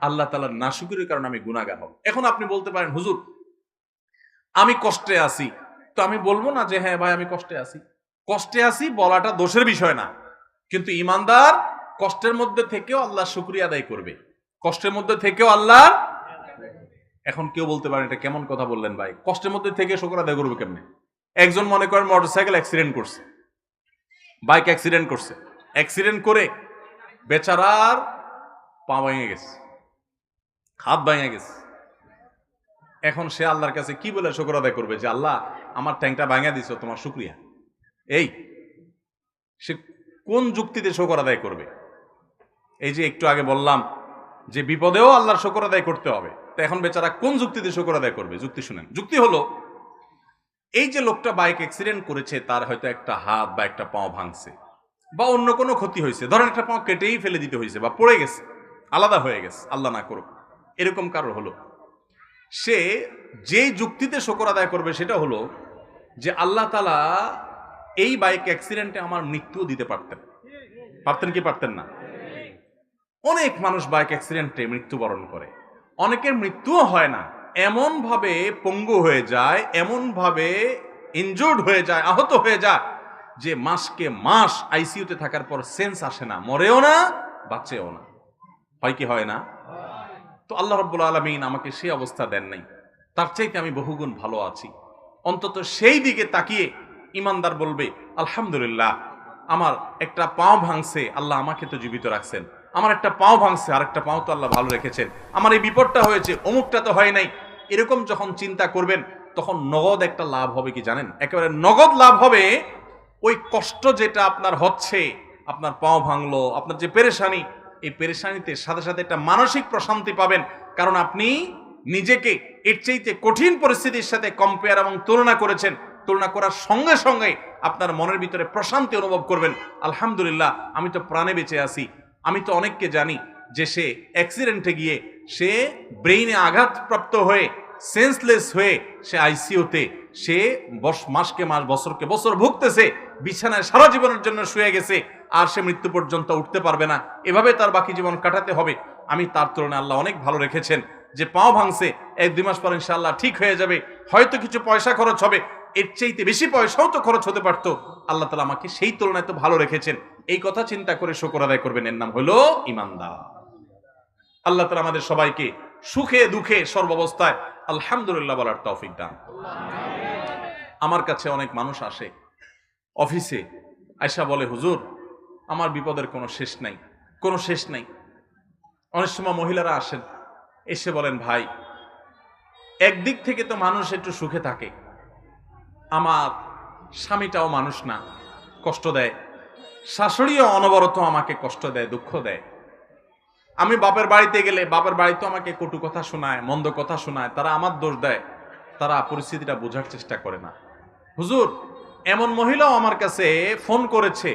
আল্লাহ তালার নাশুকুরের কারণে আমি গুণাগার হব। এখন আপনি বলতে পারেন, হুজুর, আমি কষ্টে আছি। তো আমি বলব না যে হ্যাঁ ভাই, আমি কষ্টে আছি। কষ্টে আছি বলাটা দোষের বিষয় না। কিন্তু ইমানদার কষ্টের মধ্যে থেকেও আল্লাহ শুক্রিয়া আদায় করবে। কষ্টের মধ্যে থেকেও আল্লাহ এখন কেউ বলতে পারে এটা কেমন কথা বললেন ভাই? কষ্টের মধ্যে থেকে শুক্র আদায় করবে কেমনে? একজন মনে করেন মোটরসাইকেল অ্যাক্সিডেন্ট করছে। বাইক অ্যাক্সিডেন্ট করছে। অ্যাক্সিডেন্ট করে বেচারার পা ভেঙে গেছে। হাত ভেঙে গেছে। এখন সে আল্লাহর কাছে কি বলে শুক্র আদায় করবে যে, আল্লাহ, আমার ট্যাঙ্কটা ভাঙা দিছো, তোমার শুক্রিয়া। এই, সে কোন যুক্তিতে শকর আদায় করবে? এই যে একটু আগে বললাম যে বিপদেও আল্লাহর শকর আদায় করতে হবে। তো এখন বেচারা কোন যুক্তিতে শকর আদায় করবে? যুক্তি শুনেন। যুক্তি হলো, এই যে লোকটা বাইক অ্যাক্সিডেন্ট করেছে, তার হয়তো একটা হাত বা একটা পাও ভাঙছে, বা অন্য কোনো ক্ষতি হয়েছে। ধরেন একটা পাও কেটেই ফেলে দিতে হয়েছে বা পড়ে গেছে, আলাদা হয়ে গেছে, আল্লাহ না করুক। এরকম কারও হলো। সে যে যুক্তিতে শকর আদায় করবে সেটা হলো যে আল্লাহ তালা এই বাইক অ্যাক্সিডেন্টে আমার মৃত্যুও দিতে পারতেন। পারতেন কি পারতেন না? অনেক মানুষ বাইক অ্যাক্সিডেন্টে মৃত্যুবরণ করে। অনেকের মৃত্যুও হয় না। এমন ভাবে পঙ্গু হয়ে যায় এমন ভাবে ইনজোর্ড হয়ে যায়, আহত হয়ে যায় যে মাসকে মাস আইসিইউতে থাকার পর সেন্স আসে না, মরেও না, বাঁচেও না। হয় কি হয় না? তো আল্লাহ রব্বুল আলমিন আমাকে সেই অবস্থা দেন নাই। তার চাইতে আমি বহুগুণ ভালো আছি। অন্তত সেই দিকে তাকিয়ে ইমানদার বলবে, আলহামদুলিল্লাহ, আমার একটা পাও ভাঙছে, আল্লাহ আমাকে তো জীবিত রাখছেন। আমার একটা পাও ভাঙছে আর একটা পাও তো আল্লাহ ভালো রেখেছেন। আমার এই বিপদটা হয়েছে, অমুকটা তো হয় নাই। এরকম যখন চিন্তা করবেন, তখন নগদ একটা লাভ হবে কি জানেন? একেবারে নগদ লাভ হবে, ওই কষ্ট যেটা আপনার হচ্ছে, আপনার পাও ভাঙলো, আপনার যে পেরেশানি এই পেরেশানিতে সাথে সাথে একটা মানসিক প্রশান্তি পাবেন। কারণ আপনি নিজেকে এর চাইতে কঠিন পরিস্থিতির সাথে কম্পেয়ার এবং তুলনা করেছেন। তুলনা করার সঙ্গে সঙ্গে আপনার মনের ভিতরে প্রশান্তি অনুভব করবেন। আলহামদুলিল্লাহ, আমি তো প্রাণে বেঁচে আছি। আমি তো অনেককে জানি যে সে অ্যাক্সিডেন্টে গিয়ে সে ব্রেইনে আঘাতপ্রাপ্ত হয়ে সেন্সলেস হয়ে সে আইসিইউতে সে বস, মাসকে মাস, বছরকে বছর ভুগতেছে, বিছানায় সারা জীবনের জন্য শুয়ে গেছে, আর সে মৃত্যু পর্যন্ত উঠতে পারবে না। এভাবে তার বাকি জীবন কাটাতে হবে। আমি তার তুলনায় আল্লাহ অনেক ভালো রেখেছেন যে পাও ভাঙছে, এক দুই মাস পর ইনশাআল্লাহ ঠিক হয়ে যাবে। হয়তো কিছু পয়সা খরচ হবে, এর চাইতে বেশি পয়সাও তো খরচ হতে পারতো। আল্লাহ তালা আমাকে সেই তুলনায় তো ভালো রেখেছেন। এই কথা চিন্তা করে শকর আদায় করবেন। এর নাম হলো ইমানদার আল্লাহ তালা আমাদের সবাইকে সুখে দুঃখে সর্বাবস্থায় আলহামদুলিল্লাহ বলার তৌফিক দান। আমার কাছে অনেক মানুষ আসে, অফিসে আয়সা বলে, হুজুর, আমার বিপদের কোনো শেষ নাই, কোনো শেষ নাই। অনেক সময় মহিলারা আসেন, এসে বলেন, ভাই, একদিক থেকে তো মানুষ একটু সুখে থাকে, আমার স্বামীটাও মানুষ না, কষ্ট দেয়, শাশুড়িও অনবরত আমাকে কষ্ট দেয়, দুঃখ দেয়। আমি বাপের বাড়িতে গেলে বাপের বাড়িতে আমাকে কটু কথা শোনায়, মন্দ কথা শোনায়, তারা আমার দোষ দেয়। তারা পরিস্থিতিটা বোঝার চেষ্টা করে না। হুজুর, এমন মহিলাও আমার কাছে ফোন করেছে।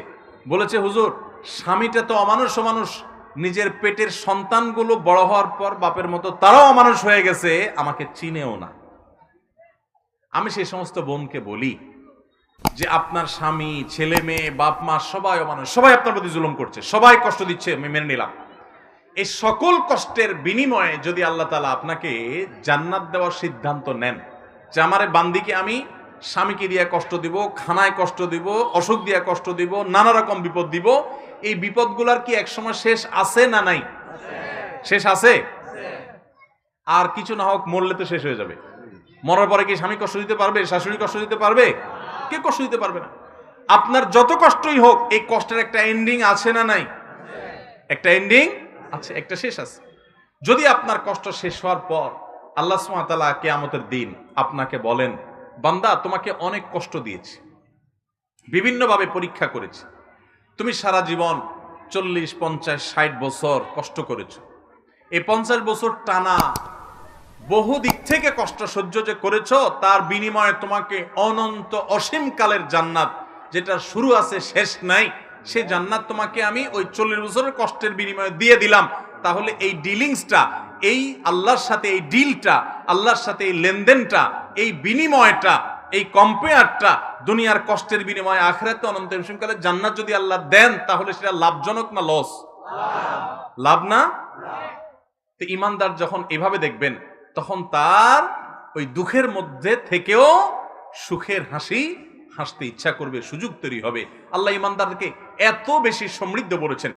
বলেছে, হুজুর, স্বামীটা তো অমানুষ মানুষ নিজের পেটের সন্তানগুলো বড় হওয়ার পর বাপের মতো তারাও অমানুষ হয়ে গেছে, আমাকে চিনেও না। আমি সেই সমস্ত বোনকে বলি যে, আপনার স্বামী, ছেলে মেয়ে, বাপ, মা সবাই অমানুষ, সবাই আপনার প্রতি জুলুম করছে, সবাই কষ্ট দিচ্ছে, আমি মেনে নিলাম। এই সকল কষ্টের বিনিময়ে যদি আল্লাহ তালা আপনাকে জান্নাত দেওয়ার সিদ্ধান্ত নেন যে আমারে বান্দিকে আমি স্বামীকে দিয়ে কষ্ট দিব, খানায় কষ্ট দিব, অসুখ দিয়ে কষ্ট দিব, নানা রকম বিপদ দিব, এই বিপদগুলার কি একসময় শেষ আছে না নাই? শেষ আছে? আর কিছু না হোক, মরলে তো শেষ হয়ে যাবে। মরার পরে কি স্বামী কষ্ট দিতে পারবে? শাশুড়ি কষ্ট দিতে পারবে? কে কষ্ট দিতে পারবে না? আপনার যত কষ্টই হোক, এই কষ্টের একটা এন্ডিং আছে না নাই? একটা এন্ডিং আছে, একটা শেষ আছে। যদি আপনার কষ্ট শেষ হওয়ার পর আল্লাহ সুমাতালা কেয়ামতের দিন আপনাকে বলেন, বান্দা, তোমাকে অনেক কষ্ট দিয়েছি, বিভিন্নভাবে পরীক্ষা করেছি, তুমি সারা জীবন চল্লিশ, পঞ্চাশ, ষাট বছর কষ্ট করেছ। এই পঞ্চাশ বছর টানা বহু দিক থেকে কষ্ট সহ্য যে করেছ, তার বিনিময়ে তোমাকে অনন্ত অসীমকালের জান্নাত যেটা শুরু আছে, শেষ নাই। সে জান্নাত তোমাকে আমি ওই চল্লিশ বছরের কষ্টের বিনিময়ে দিয়ে দিলাম। তাহলে এই ডিলিংসটা, এই আল্লাহর সাথে এই ডিলটা, আল্লাহর সাথে এই লেনদেনটা, এই বিনিময়টা, এই কম্পেয়ারটা দুনিয়ার কষ্টের বিনিময়ে, আখেরাতে অনন্ত কালে জান্নাত যদি আল্লাহ দেন, তাহলে সেটা লাভজনক না লস লাভ না? তো ইমানদার যখন এভাবে দেখবেন, তখন তার ওই দুঃখের মধ্যে থেকেও সুখের হাসি হাসতে ইচ্ছা করবে সুযোগ তৈরি হবে। আল্লাহ ইমানদারকে এত বেশি সমৃদ্ধ বলেছেন।